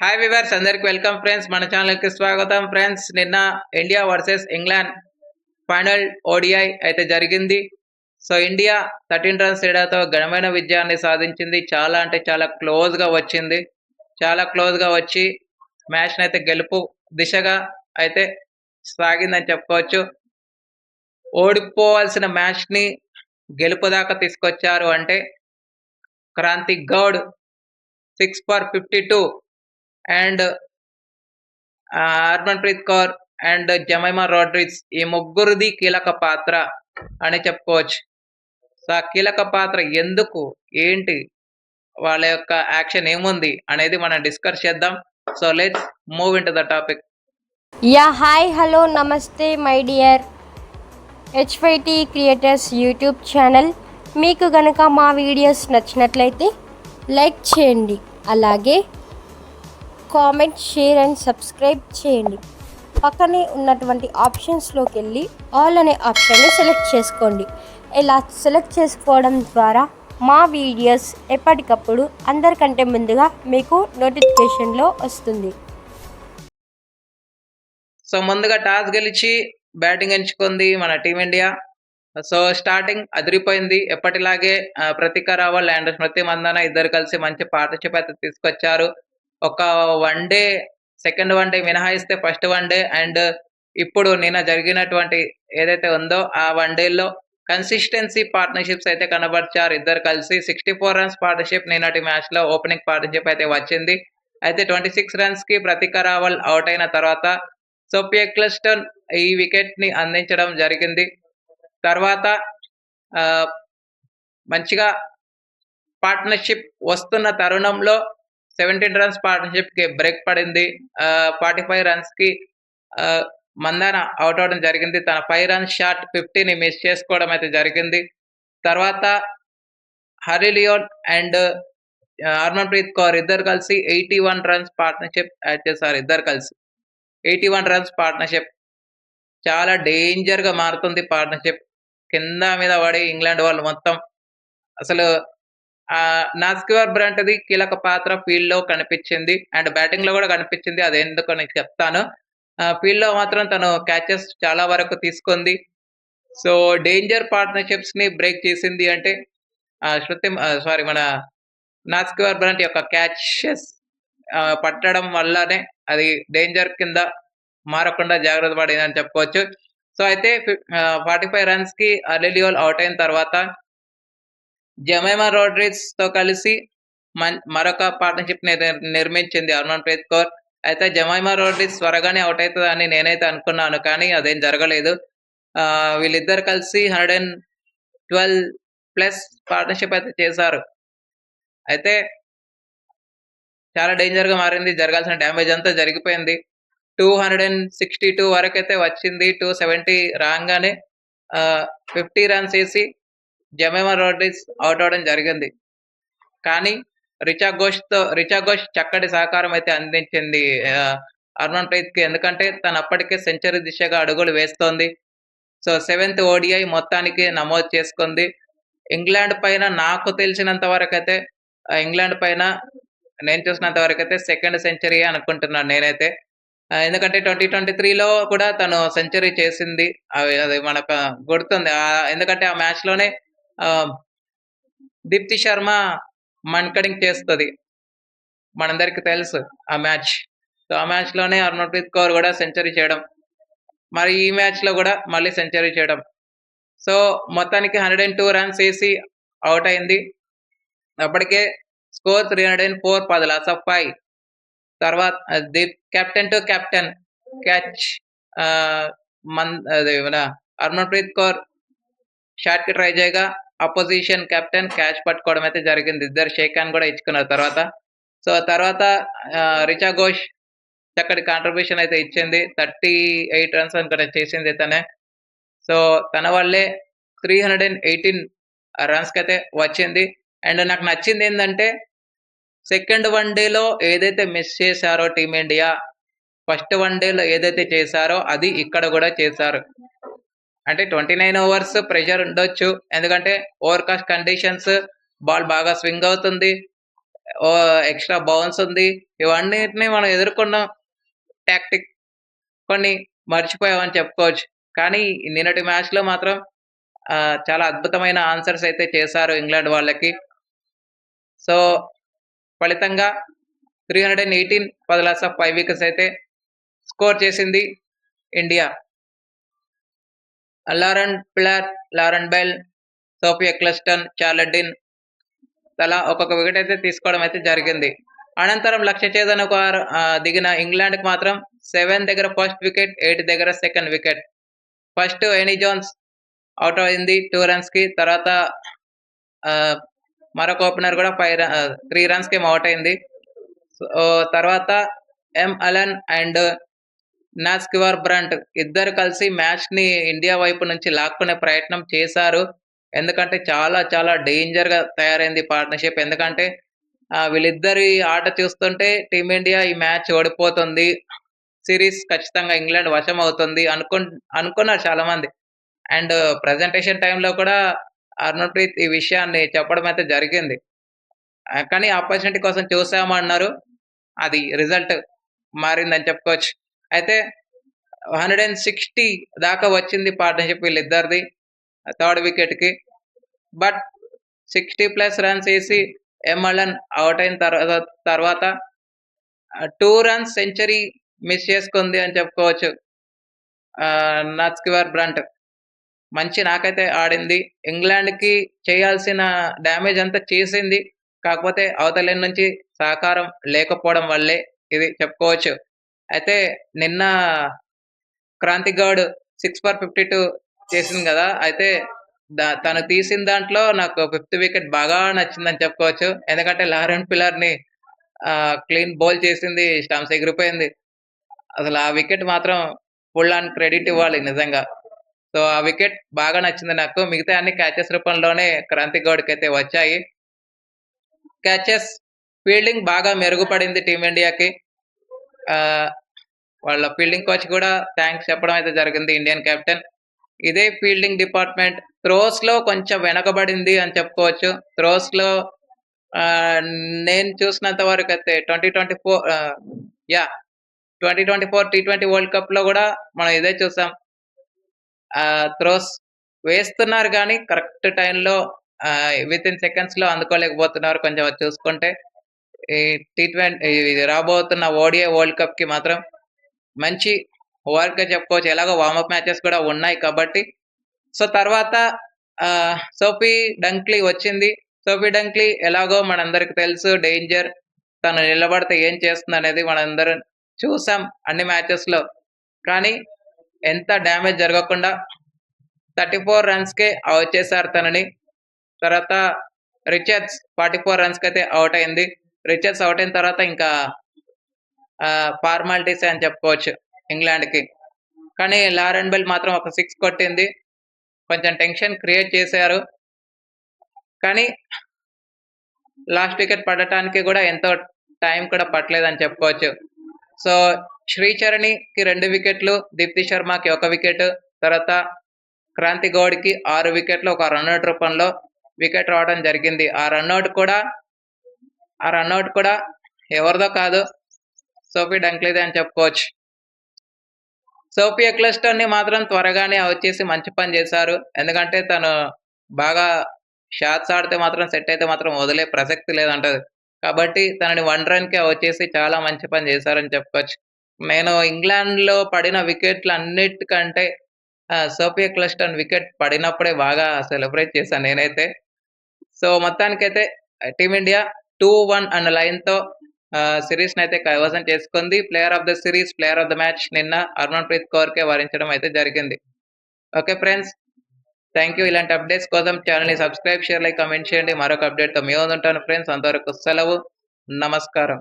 Hi viewers అందరికి welcome friends మన ఛానల్కి స్వాగతం ఫ్రెండ్స్ నిన్న India versus England final ODI అయితే జరిగింది. సో ఇండియా థర్టీన్ రన్స్ తేడాతో ఘనమైన విజయాన్ని సాధించింది. చాలా అంటే చాలా క్లోజ్గా వచ్చింది. చాలా క్లోజ్గా వచ్చి మ్యాచ్ని అయితే గెలుపు దిశగా అయితే సాగిందని చెప్పుకోవచ్చు. ఓడిపోవాల్సిన మ్యాచ్ని గెలుపు దాకా తీసుకొచ్చారు అంటే Kranti Goud six for fifty two and Harmanpreet Kaur and Jemimah Rodrigues ఈ ముగ్గురిది కీలక పాత్ర అని చెప్పుకోవచ్చు. సో ఆ కీలక పాత్ర ఎందుకు ఏంటి వాళ్ళ యొక్క యాక్షన్ ఏముంది అనేది మనం డిస్కస్ చేద్దాం. So let's move into the topic. Yeah hi hello నమస్తే my dear HYT creators YouTube channel. మీకు గనక మా వీడియోస్ నచ్చినట్లయితే లైక్ చేయండి. అలాగే కామెంట్ షేర్ అండ్ సబ్స్క్రైబ్ చేయండి. పక్కనే ఉన్నటువంటి ఆప్షన్స్లోకి వెళ్ళి ఆల్ అనే ఆప్షన్ని సెలెక్ట్ చేసుకోండి. ఇలా సెలెక్ట్ చేసుకోవడం ద్వారా మా వీడియోస్ ఎప్పటికప్పుడు అందరికంటే ముందుగా మీకు నోటిఫికేషన్లో వస్తుంది. సో ముందుగా టాస్ గెలిచి బ్యాటింగ్ ఎంచుకుంది మన టీమిండియా సో స్టార్టింగ్ అదిరిపోయింది. ఎప్పటిలాగే ఆ, ప్రతీక రావల్ అండ్ స్మృతి మందన ఇద్దరు కలిసి మంచి పార్ట్నర్షిప్ తీసుకొచ్చారు. ఒక one day second one day మినహాయిస్తే ఫస్ట్ వన్ డే అండ్ ఇప్పుడు నిన్న జరిగినటువంటి ఏదైతే ఉందో ఆ వన్ డేలో కన్సిస్టెన్సీ పార్ట్నర్షిప్స్ అయితే కనబరిచారు. ఇద్దరు కలిసి సిక్స్టీ ఫోర్ రన్స్ పార్ట్నర్షిప్ నిన్నటి మ్యాచ్లో ఓపెనింగ్ పార్ట్నర్షిప్ అయితే వచ్చింది. అయితే ట్వంటీ సిక్స్ రన్స్కి ప్రతిక రావల్ అవుట్ అయిన తర్వాత సోపియా క్లస్టన్ ఈ వికెట్ని అందించడం జరిగింది. తర్వాత మంచిగా పార్ట్నర్షిప్ వస్తున్న తరుణంలో సెవెంటీన్ రన్స్ పార్ట్నర్షిప్కి బ్రేక్ పడింది. ఫార్టీ ఫైవ్ రన్స్కి మందాన అవుట్ అవడం జరిగింది. తన ఫైవ్ రన్స్ షాట్ ఫిఫ్టీని మిస్ చేసుకోవడం అయితే జరిగింది. తర్వాత Harleen and Harmanpreet Kaur ఇద్దరు కలిసి eighty one runs partnership add చేశారు. ఇద్దరు కలిసి ఎయిటీ వన్ రన్స్ పార్ట్నర్షిప్ చాలా డేంజర్గా మారుతుంది పార్ట్నర్షిప్ కింద మీద పడి ఇంగ్లాండ్ వాళ్ళు మొత్తం అసలు ఆ నాస్కివర్ బ్రంట్ది కీలక పాత్ర ఫీల్డ్లో కనిపించింది. అండ్ బ్యాటింగ్లో కూడా కనిపించింది. అది ఎందుకు నేను చెప్తాను. ఫీల్డ్లో మాత్రం తను క్యాచెస్ చాలా వరకు తీసుకుంది. సో డేంజర్ పార్ట్నర్షిప్స్ని బ్రేక్ చేసింది అంటే శృతి సారీ మన నాస్కివర్ బ్రాంట్ యొక్క క్యాచెస్ పట్టడం వల్లనే అది డేంజర్ కింద మారకుండా జాగ్రత్త పడిందని చెప్పుకోవచ్చు. సో అయితే ఫార్టీ ఫైవ్ రన్స్కి అలెలియోల్ అవుట్ అయిన తర్వాత జమైమా రోడ్రిక్స్తో కలిసి మరొక పార్ట్నర్షిప్ నిర్మించింది హర్మన్ ప్రీత్ కౌర్. అయితే జమైమా రోడ్రిక్స్ త్వరగానే అవుట్ అవుతుందని నేనైతే అనుకున్నాను కానీ అదేం జరగలేదు. వీళ్ళిద్దరు కలిసి hundred and twelve plus partnership అయితే చేశారు. అయితే చాలా డేంజర్గా మారింది జరగాల్సిన డ్యామేజ్ అంతా జరిగిపోయింది. Two hundred and sixty two వరకు అయితే వచ్చింది టూ సెవెంటీ రాగానే ఫిఫ్టీ రన్స్ వేసి జమేమా రోడ్రిస్ అవుట్ అవడం జరిగింది. కానీ రిచా ఘోష్తో రిచా ఘోష్ చక్కటి సహకారం అయితే అందించింది ఆ, ప్రీత్కి ఎందుకంటే తను అప్పటికే సెంచరీ దిశగా అడుగులు వేస్తోంది. సో సెవెంత్ ఓడిఐ మొత్తానికి నమోదు చేసుకుంది. ఇంగ్లాండ్ పైన నాకు తెలిసినంత వరకు అయితే ఇంగ్లాండ్ పైన నేను చూసినంత వరకు అయితే సెకండ్ సెంచరీ అనుకుంటున్నాను నేనైతే. ఎందుకంటే ట్వంటీ ట్వంటీ త్రీలో కూడా తను సెంచరీ చేసింది. అది మనకు గుర్తుంది. ఎందుకంటే ఆ మ్యాచ్లోనే దీప్తి శర్మ మన్కడింగ్ చేస్తుంది. మనందరికి తెలుసు ఆ మ్యాచ్. సో ఆ మ్యాచ్లోనే హర్మన్ప్రీత్ కౌర్ కూడా సెంచరీ చేయడం. మరి ఈ మ్యాచ్లో కూడా మళ్ళీ సెంచరీ చేయడం. సో మొత్తానికి హండ్రెడ్ అండ్ టూ రన్స్ వేసి అవుట్ అయింది. అప్పటికే score three hundred and four పది లాస్ ఆఫ్ ఫైవ్ తర్వాత Deep captain to captain catch Mann అదే మన హర్మన్ప్రీత్ కౌర్ షాట్కి ట్రై చేయగా అపోజిషన్ కెప్టెన్ క్యాచ్ పట్టుకోవడం అయితే జరిగింది. ఇద్దరు షేక్ కూడా ఇచ్చుకున్నారు తర్వాత. సో తర్వాత రిచా ఘోష్ చక్కటి కాంట్రిబ్యూషన్ అయితే ఇచ్చింది. థర్టీ ఎయిట్ రన్స్ అనుకుంటే చేసింది తనే. సో తన వల్లే త్రీ హండ్రెడ్ అండ్ ఎయిటీన్ రన్స్కి అయితే వచ్చింది. అండ్ నాకు నచ్చింది ఏంటంటే సెకండ్ వన్ డేలో ఏదైతే మిస్ చేశారో టీమిండియా ఫస్ట్ వన్ డేలో ఏదైతే చేశారో అది ఇక్కడ కూడా చేశారు. అంటే ట్వంటీ నైన్ ఓవర్స్ ప్రెషర్ ఉండొచ్చు. ఎందుకంటే ఓవర్కాస్ట్ కండిషన్స్ బాల్ బాగా స్వింగ్ అవుతుంది. ఓ ఎక్స్ట్రా బౌన్స్ ఉంది. ఇవన్నిటిని మనం ఎదుర్కొన్నాం. టాక్టిక్ కొన్ని మర్చిపోయామని చెప్పుకోవచ్చు. కానీ నిన్నటి మ్యాచ్లో మాత్రం చాలా అద్భుతమైన ఆన్సర్స్ అయితే చేశారు ఇంగ్లాండ్ వాళ్ళకి. సో ఫలితంగా త్రీ హండ్రెడ్ అండ్ ఎయిటీన్ పది లాస్ ఆఫ్ ఫైవ్ వికెట్స్ అయితే స్కోర్ చేసింది India. Lauren Filer Lauren Bell Sophia Ecclestone Charlie Dean తలా ఒక్కొక్క వికెట్ అయితే తీసుకోవడం అయితే జరిగింది. అనంతరం లక్ష్య ఒక దిగిన ఇంగ్లాండ్కి మాత్రం సెవెన్ దగ్గర ఫస్ట్ వికెట్ ఎయిట్ దగ్గర second wicket. First Amy Jones out అయింది టూ రన్స్కి తర్వాత ఆ, మరొక ఓపెనర్ కూడా ఫైవ్ త్రీ రన్స్కి అవుట్ అయింది. సో తర్వాత ఎం అలన్ అండ్ నాస్కివర్ బ్రంట్ ఇద్దరు కలిసి మ్యాచ్ని ఇండియా వైపు నుంచి లాక్కునే ప్రయత్నం చేశారు. ఎందుకంటే చాలా చాలా డేంజర్గా తయారైంది పార్ట్నర్షిప్. ఎందుకంటే వీళ్ళిద్దరి ఆట చూస్తుంటే టీమిండియా ఈ మ్యాచ్ ఓడిపోతుంది. సిరీస్ ఖచ్చితంగా ఇంగ్లాండ్ వశం అవుతుంది అనుకు అనుకున్నారు చాలా మంది అండ్ ప్రజెంటేషన్ టైంలో కూడా హర్మన్ప్రీత్ ఈ విషయాన్ని చెప్పడం అయితే జరిగింది. కానీ ఆపర్చునిటీ కోసం చూసామన్నారు. అది రిజల్ట్ మారిందని చెప్పుకోవచ్చు. అయితే హండ్రెడ్ అండ్ సిక్స్టీ దాకా వచ్చింది పార్ట్నర్షిప్ వీళ్ళిద్దరిది థర్డ్ వికెట్కి. బట్ సిక్స్టీ ప్లస్ రన్స్ వేసి ఎమ్ఎల్ఎన్ అవుట్ అయిన తర్వాత తర్వాత టూ రన్స్ సెంచరీ మిస్ చేసుకుంది అని చెప్పుకోవచ్చు. నచ్కివర్ బ్రంట్ మంచి నాకైతే ఆడింది. ఇంగ్లాండ్కి చేయాల్సిన డ్యామేజ్ అంతా చేసింది. కాకపోతే అవతల నుంచి సహకారం లేకపోవడం వల్లే ఇది చెప్పుకోవచ్చు. అయితే నిన్న Kranti Goud six for fifty two చేసింది కదా అయితే దా- తను తీసిన దాంట్లో నాకు ఫిఫ్త్ వికెట్ బాగా నచ్చిందని చెప్పుకోవచ్చు. ఎందుకంటే లారెన్ పిల్లర్ని క్లీన్ బౌల్ చేసింది స్టంప్స్ ఎగిరిపోయింది. అసలు ఆ వికెట్ మాత్రం ఫుల్ ఆన్ క్రెడిట్ ఇవ్వాలి నిజంగా. సో ఆ వికెట్ బాగా నచ్చింది నాకు. మిగతా అన్ని క్యాచెస్ రూపంలోనే క్రాంతి గౌడ్కి అయితే వచ్చాయి. క్యాచెస్ ఫీల్డింగ్ బాగా మెరుగుపడింది టీమిండియాకి వాళ్ళ ఫీల్డింగ్ కోచ్ కూడా థ్యాంక్స్ చెప్పడం అయితే జరిగింది ఇండియన్ కెప్టెన్ ఇదే ఫీల్డింగ్ డిపార్ట్మెంట్ త్రోస్లో కొంచెం వెనకబడింది అని చెప్పుకోవచ్చు. త్రోస్లో ఆ, నేను చూసినంత వరకు అయితే twenty twenty four yeah twenty twenty four T twenty world కప్లో కూడా మనం ఇదే చూసాం. త్రోస్ వేస్తున్నారు కానీ కరెక్ట్ టైంలో విత్ ఇన్ సెకండ్స్లో అందుకోలేకపోతున్నారు కొంచెం చూసుకుంటే. టీ ట్వంటీ రాబోతున్న ఓడిఐ వరల్డ్ కప్కి మాత్రం మంచి వర్క్ చెప్పుకోవచ్చు. ఎలాగో వార్మప్ మ్యాచెస్ కూడా ఉన్నాయి కాబట్టి. సో తర్వాత సోఫీ డంక్లీ వచ్చింది. సోఫీ డంక్లీ ఎలాగో మనందరికి తెలుసు డేంజర్ తను నిలబడితే ఏం చేస్తుంది అనేది మనందరం చూసాం అన్ని మ్యాచెస్లో. కానీ ఎంత డ్యామేజ్ జరగకుండా థర్టీ ఫోర్ రన్స్కే అవుట్ చేశారు తనని. తర్వాత రిచర్డ్స్ ఫార్టీ ఫోర్ రన్స్కి అయితే అవుట్ అయింది. రిచర్స్ అవుట్ అయిన తర్వాత ఇంకా ఫార్మాలిటీస్ అని చెప్పుకోవచ్చు ఇంగ్లాండ్కి కానీ లారెన్ బెల్ మాత్రం ఒక సిక్స్ కొట్టింది. కొంచెం టెన్షన్ క్రియేట్ చేశారు. కానీ లాస్ట్ వికెట్ పడటానికి కూడా ఎంతో టైం కూడా పట్టలేదని చెప్పుకోవచ్చు. సో శ్రీచరణికి రెండు వికెట్లు దీప్తి శర్మకి ఒక వికెట్ తర్వాత క్రాంతి గౌడ్కి ఆరు వికెట్లు ఒక రన్అట్ రూపంలో వికెట్ రావడం జరిగింది. ఆ రన్అట్ కూడా ఆ రన్అట్ కూడా ఎవరిదో కాదు. సోఫీ డంక్లేదే అని చెప్పుకోవచ్చు. సోఫీ ఎక్లెస్టన్ని మాత్రం త్వరగానే వచ్చేసి మంచి పని చేశారు. ఎందుకంటే తను బాగా షాట్స్ ఆడితే మాత్రం సెట్ అయితే మాత్రం వదిలే ప్రసక్తి లేదంటది. కాబట్టి తనని వన్ రన్కి వచ్చేసి చాలా మంచి పని చేశారని చెప్పుకోవచ్చు. నేను ఇంగ్లాండ్లో పడిన వికెట్లు అన్నిటికంటే సోఫియా క్లస్టన్ వికెట్ పడినప్పుడే బాగా సెలబ్రేట్ చేశాను నేనైతే. సో మొత్తానికైతే టీమిండియా టూ వన్ అన్న లైన్తో సిరీస్ అయితే కైవసం చేసుకుంది. Player of the series player of the match నిన్న హర్మన్ ప్రీత్ కౌర్ కే వరించడం అయితే జరిగింది. ఓకే ఫ్రెండ్స్ థ్యాంక్ యూ ఇలాంటి అప్డేట్స్ కోసం ఛానల్ని సబ్స్క్రైబ్ షేర్ లైక్ కమెంట్ చేయండి. మరొక అప్డేట్తో మీ ఉంటాను ఫ్రెండ్స్ అంతవరకు సెలవు. నమస్కారం.